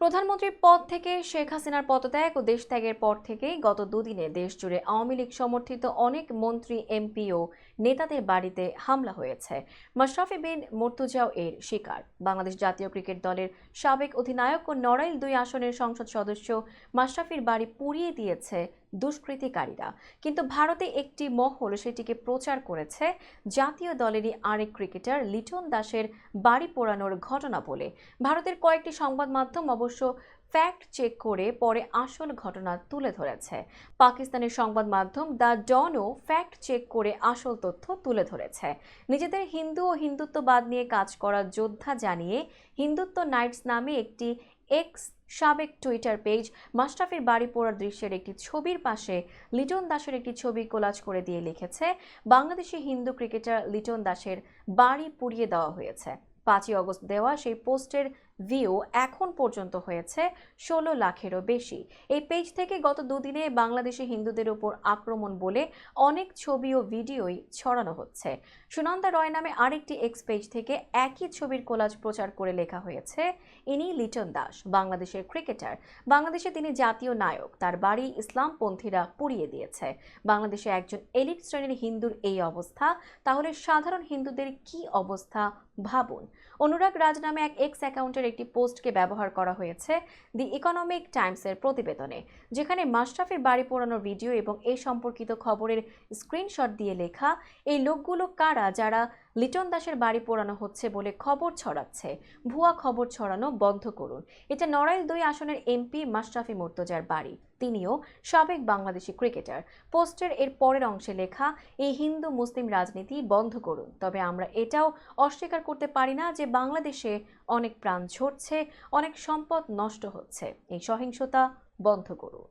প্রধানমন্ত্রীর পদ থেকে শেখ হাসিনার পদত্যাগ ও দেশত্যাগের পর থেকেই গত দুদিনে দেশজুড়ে আওয়ামী লীগ সমর্থিত অনেক মন্ত্রী, এমপি ও নেতাদের বাড়িতে হামলা হয়েছে। মাশরাফি বিন মর্তুজাও এর শিকার। বাংলাদেশ জাতীয় ক্রিকেট দলের সাবেক অধিনায়ক ও নড়াইল দুই আসনের সংসদ সদস্য মাশরাফির বাড়ি পুড়িয়ে দিয়েছে দুষ্কৃতিকারীরা। কিন্তু ভারতে একটি মহল সেটিকে প্রচার করেছে জাতীয় দলেরই আরেক ক্রিকেটার লিটন দাসের বাড়ি পোড়ানোর ঘটনা বলে। ভারতের কয়েকটি সংবাদ মাধ্যম অবশ্য ফ্যাক্ট চেক করে পরে আসল ঘটনা তুলে ধরেছে। পাকিস্তানের সংবাদ মাধ্যম দ্য ডনও ফ্যাক্ট চেক করে আসল তথ্য তুলে ধরেছে। নিজেদের হিন্দু ও হিন্দুত্ববাদ নিয়ে কাজ করা যোদ্ধা জানিয়ে হিন্দুত্ব নাইটস নামে একটি এক্স সাবেক টুইটার পেজ মাস্টাফির বাড়ি পোড়ার দৃশ্যের একটি ছবির পাশে লিটন দাসের একটি ছবি কোলাজ করে দিয়ে লিখেছে, বাংলাদেশি হিন্দু ক্রিকেটার লিটন দাসের বাড়ি পুড়িয়ে দেওয়া হয়েছে। পাঁচই অগস্ট দেওয়া সেই পোস্টের ভিউ এখন পর্যন্ত হয়েছে ষোলো লাখেরও বেশি। এই পেজ থেকে গত দুদিনে বাংলাদেশি হিন্দুদের উপর আক্রমণ বলে অনেক ছবি ও ভিডিওই ছড়ানো হচ্ছে। সুনন্দা রয় নামে আরেকটি এক্স পেজ থেকে একই ছবির কোলাজ প্রচার করে লেখা হয়েছে, ইনি লিটন দাস, বাংলাদেশের ক্রিকেটার বাংলাদেশে তিনি জাতীয় নায়ক। তার বাড়ি ইসলামপন্থীরা পুড়িয়ে দিয়েছে। বাংলাদেশে একজন এলিট শ্রেণির হিন্দুর এই অবস্থা। তাহলে সাধারণ হিন্দুদের কি অবস্থা? ভাবুন। অনুরাগ রাজ নামে এক এক্স অ্যাকাউন্টের একটি পোস্টকে ব্যবহার করা হয়েছে দি ইকোনমিক টাইমসের প্রতিবেদনে, যেখানে মাশরাফির বাড়ি পোড়ানোর ভিডিও এবং এই সম্পর্কিত খবরের স্ক্রিনশট দিয়ে লেখা, এই লোকগুলো কারা যারা লিটন দাসের বাড়ি পোড়ানো হচ্ছে বলে খবর ছড়াচ্ছে? ভুয়া খবর ছড়ানো বন্ধ করুন। এটা নড়াইল দুই আসনের এমপি মাশরাফি মোর্তজার বাড়ি। তিনিও সাবেক বাংলাদেশি ক্রিকেটার। পোস্টের এর পরের অংশে লেখা, এই হিন্দু মুসলিম রাজনীতি বন্ধ করুন। তবে আমরা এটাও অস্বীকার করতে পারি না যে বাংলাদেশে অনেক প্রাণ ঝরছে, অনেক সম্পদ নষ্ট হচ্ছে। এই সহিংসতা বন্ধ করুন।